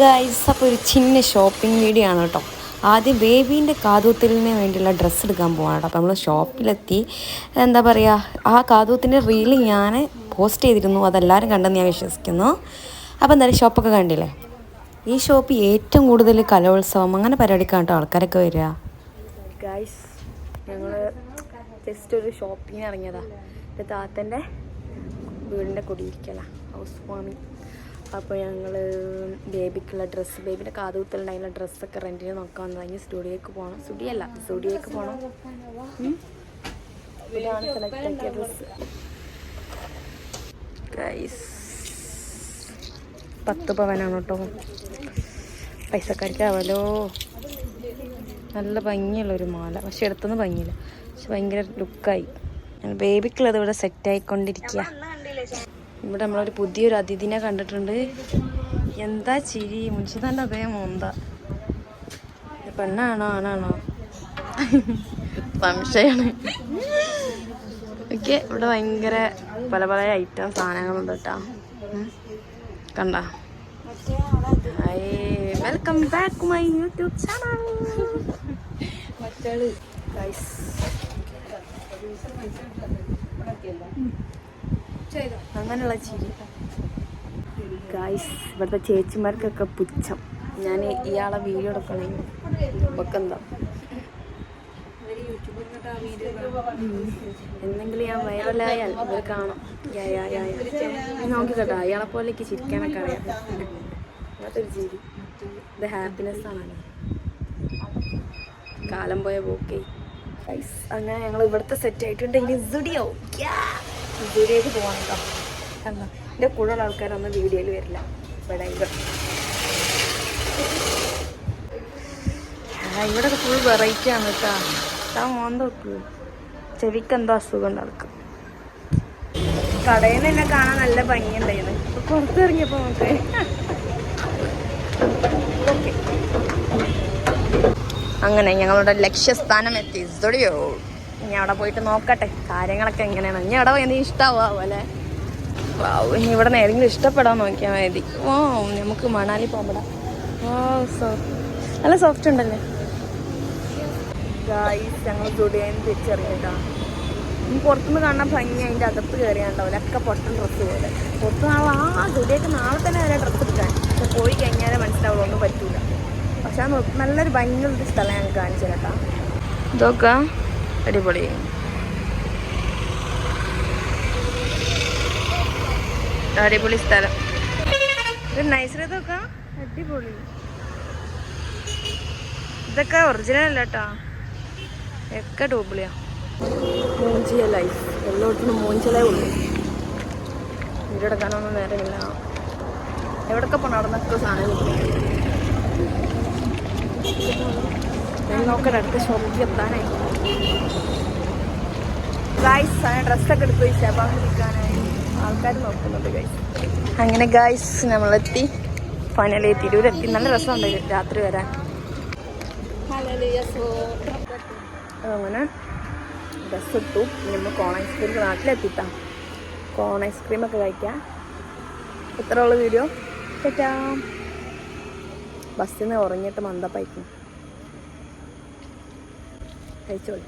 Guys അപ്പോൾ ഒരു ചിന്ന shopping video ആണ് കേട്ടോ. ആദ്യം ബേബീന്റെ കാതൂത്തലിന് വേണ്ടിയുള്ള ഡ്രസ്സ് എടുക്കാൻ പോവാണ് കേട്ടോ. അപ്പോൾ നമ്മൾ ഷോപ്പിലെത്തി എന്താ പറയുക ആ കാതൂത്തിന്റെ റീൽ ഞാൻ പോസ്റ്റ് ചെയ്തിരുന്നു. അതെല്ലാവരും കണ്ടെന്ന് ഞാൻ വിശ്വസിക്കുന്നു. അപ്പോൾ എന്തായാലും ഷോപ്പൊക്കെ കണ്ടില്ലേ? ഈ ഷോപ്പ് ഏറ്റവും കൂടുതൽ കലോത്സവം അങ്ങനെ പരിപാടിക്കാണ് കേട്ടോ ആൾക്കാരൊക്കെ വരിക. ഗൈസ് ഞങ്ങൾ ജസ്റ്റ് ഒരു ഷോപ്പിങ്ങിന് ഇറങ്ങിയതാ. എന്റെ താത്തന്റെ വീടിന്റെ കുടിയിരിക്കലാണ് ഹൗസ് വാമിങ് അപ്പോൾ ഞങ്ങൾ ബേബിക്കുള്ള ഡ്രസ്സ് ബേബിന്റെ കാതുകുത്തലുണ്ടായിരുന്ന ഡ്രസ്സൊക്കെ റെന്റിന് നോക്കാൻ കഴിഞ്ഞ് സ്റ്റുഡിയോക്ക് പോകണം സ്റ്റുഡിയോ അല്ല സ്റ്റുഡിയോക്ക് പോകണം. ഇതാണ് സെലക്ട് ആക്കിയ ഡ്രസ്സ് ഗൈസ് പത്ത് പവനാണ് കേട്ടോ. പൈസക്കാർക്കാവല്ലോ നല്ല ഭംഗിയുള്ളൊരു മാല. പക്ഷെ എടുത്തൊന്നും ഭംഗിയില്ല. പക്ഷെ ഭയങ്കര ലുക്കായി ബേബിക്കുള്ളത് ഇവിടെ സെറ്റ് ആയിക്കൊണ്ടിരിക്കുക ഇവിടെ നമ്മളൊരു പുതിയൊരു അതിഥിനെ കണ്ടിട്ടുണ്ട്. എന്താ ചിരി? മുൻഷിതാന്റെ അതേ മോന്ത. പെണ്ണാണോ ആണാണോ? സംശയമാണ് ഓക്കെ ഇവിടെ ഭയങ്കര പല പല ഐറ്റം സാധനങ്ങളുണ്ട് കേട്ടോ. കണ്ട? Welcome back my YouTube channel മറ്റേ ഗൈസ് അങ്ങനെയുള്ള ചിരി. ഗായ്സ് ഇവിടുത്തെ ചേച്ചിമാർക്കൊക്കെ പുച്ഛം. ഞാൻ ഇയാളെ വീഡിയോ എടുക്കണേ. ഒക്കെ എന്താ? എന്തെങ്കിലും ഞാൻ വൈറലായാൽ ഇവർ കാണും. നോക്കി കേട്ടോ അയാളെ പോലേക്ക് ചിരിക്കാനൊക്കെ അറിയാം. അതൊരു ചിരി. ഇത് ഹാപ്പിനെസ് ആണല്ലോ. കാലം പോയ പോക്കേ. അങ്ങനെ ഞങ്ങൾ ഇവിടുത്തെ സെറ്റ് ആയിട്ടുണ്ട്. ഇനി സുഡിയോക്ക് പോകണം കേട്ടോ കണ്ടോ എന്റെ കൂടെയുള്ള ആൾക്കാരൊന്നും വീഡിയോയിൽ വരില്ല. ഇവിടെ ആ ഇവിടെ ഫുൾ വെറൈറ്റി ആണ് കേട്ടോ ആ മോന്ത വെക്ക് ചെവിക്ക് എന്തോ അസുഖം നടക്കും. കടയിൽ നിന്ന് കാണാൻ നല്ല ഭംഗിയുണ്ടായിരുന്നു. ഇപ്പൊ പുറത്തിറങ്ങിയപ്പോ നമുക്ക് ഓക്കെ. അങ്ങനെ ഞങ്ങളുടെ ലക്ഷ്യസ്ഥാനം എത്തി. സ്റ്റുഡിയോ ഇനി അവിടെ പോയിട്ട് നോക്കട്ടെ കാര്യങ്ങളൊക്കെ എങ്ങനെയാണ്. ഇനി അവിടെ പോയി ഇഷ്ടമാവും അല്ലേ? ഇനി ഇവിടെ നിന്ന് ഏതെങ്കിലും ഇഷ്ടപ്പെടാൻ നോക്കിയാൽ മതി. ഓ നമുക്ക് മണാലി പോകപ്പെടാം ഓ സോഫ്റ്റ് നല്ല സോഫ്റ്റ് ഉണ്ടല്ലേ? ഗായ്സ് ഞങ്ങൾ സ്റ്റുഡിയോയിൽ തിരിച്ചറിഞ്ഞിട്ടാ. ഇനി പുറത്തുനിന്ന് കാണാൻ ഭംഗി അതിന്റെ അകത്ത് കയറിയാണ്ടാവില്ല ഒക്കെ പൊട്ടൻ ഡ്രസ്സ് പോലെ. പുറത്ത് നാളെ ആ ജുഡിയൊക്കെ നാളെ തന്നെ വരെ ഡ്രസ്സ് എടുക്കാൻ. പക്ഷെ പോയി കഴിഞ്ഞാലേ മനസ്സിലാവുള്ളൂ ഒന്നും പറ്റൂല. പക്ഷെ അത് നല്ലൊരു ഭംഗിയുള്ളൊരു സ്ഥലം ഞങ്ങൾക്ക് കാണിച്ചു കേട്ടാ ഇതൊക്കെ അടിപൊളി. അടിപൊളി സ്ഥലം. അടിപൊളി. ഇതൊക്കെ ഒറിജിനൽ അല്ല കേട്ടോ ഒക്കെ ഡൂബിളിയാ മൂഞ്ചിയ ലൈഫ് എല്ലായിടത്തും മൂഞ്ചലേ ഉള്ളൂ. വീടെടുക്കാനൊന്നും നേരമില്ല. എവിടൊക്കെ പോകണം അവിടെ നിന്നൊക്കെ സാധനം നോക്കാൻ ഞാൻ നോക്കട്ടെ അടുത്ത ഷോപ്പിൽ എത്താനായി. ഗായ്സ് ഡ്രസ്സൊക്കെ എടുത്ത് വെച്ചാൽ നിൽക്കാനായി ആൾക്കാർ നോക്കുന്നുണ്ട് ഗൈസ് അങ്ങനെ ഗായ്സ് നമ്മളെത്തി. ഫൈനലി തിരൂരെത്തി നല്ല രസമുണ്ട് രാത്രി വരാൻ. അങ്ങനെ ഡ്രസ്സ് ഇട്ടു. നമ്മൾ കോൺ ഐസ്ക്രീം നാട്ടിലെത്തിട്ടാ. കോൺ ഐസ്ക്രീം ഒക്കെ കഴിക്കാം. എത്ര ഉള്ള വീഡിയോ കേട്ടാ ബസ്സിൽ നിന്ന് ഉറങ്ങിയിട്ട് 太久了